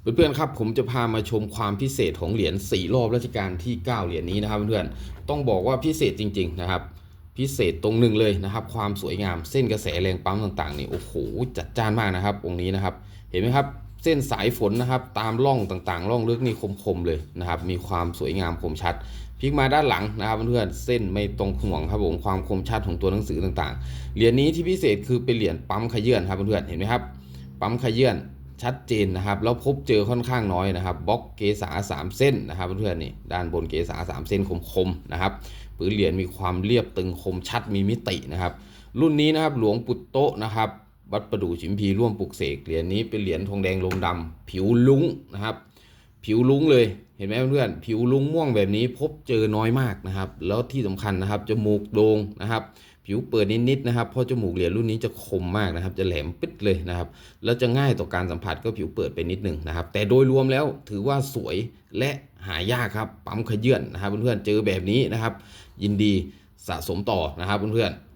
เพื่อนๆครับผมจะพามาชมความพิเศษของเหรียญ4รอบรัชกาลที่ 9 เหรียญนี้นะครับเพื่อนๆต้องบอกว่าพิเศษจริง ๆนะครับ พิเศษตรงหนึ่งเลยนะครับ ความสวยงามเส้นกระแสแรงปั๊มต่างๆนี่โอ้โหจัดจ้านมากนะครับ องค์นี้นะครับ เห็นไหมครับ เส้นสายฝนนะครับ ตามร่องต่างๆร่องลึกนี่คมๆเลยนะครับ มีความสวยงามคมชัดพลิกมาด้านหลังนะครับเพื่อนๆเส้นไม่ตรงห่วงครับผมความคมชัดของตัวหนังสือต่างๆเหรียญนี้ที่พิเศษคือเป็นเหรียญปั๊มขยื่นครับเพื่อนๆเห็นไหมครับ ปั๊มขยื่น ชัดเจนนะครับ แล้วพบเจอค่อนข้างน้อยนะครับบล็อกเกษา3 เส้นนะครับเพื่อนๆนี่ด้านบนเกษา3 เส้นคมๆนะครับปืนเหรียญมีความเรียบตึงคมชัดมีมิตินะครับ รุ่นนี้นะครับหลวงปุตโตนะครับวัดประดู่ชิมพีร่วมปลุกเสกเหรียญนี้เป็นเหรียญทองแดงลงดำผิวลุ้งนะครับ ผิวลุ้งเลยเห็นไหมเพื่อนๆผิวลุ้งม่วงแบบนี้พบเจอน้อยมากนะครับ แล้วที่สำคัญนะครับจมูกโด่งนะครับ ผิวเปิดนิดๆนะครับเพราะจมูกเหรียญรุ่นนี้จะคมมากนะครับ จะแหลมปิดเลยนะครับ แล้วจะง่ายต่อการสัมผัสก็ผิวเปิดไปนิดหนึงนะครับ แต่โดยรวมแล้วถือว่าสวยและหายากครับปั๊มขยื่นนะครับเพื่อนๆเจอแบบนี้นะครับ ยินดีสะสมต่อนะครับเพื่อนๆ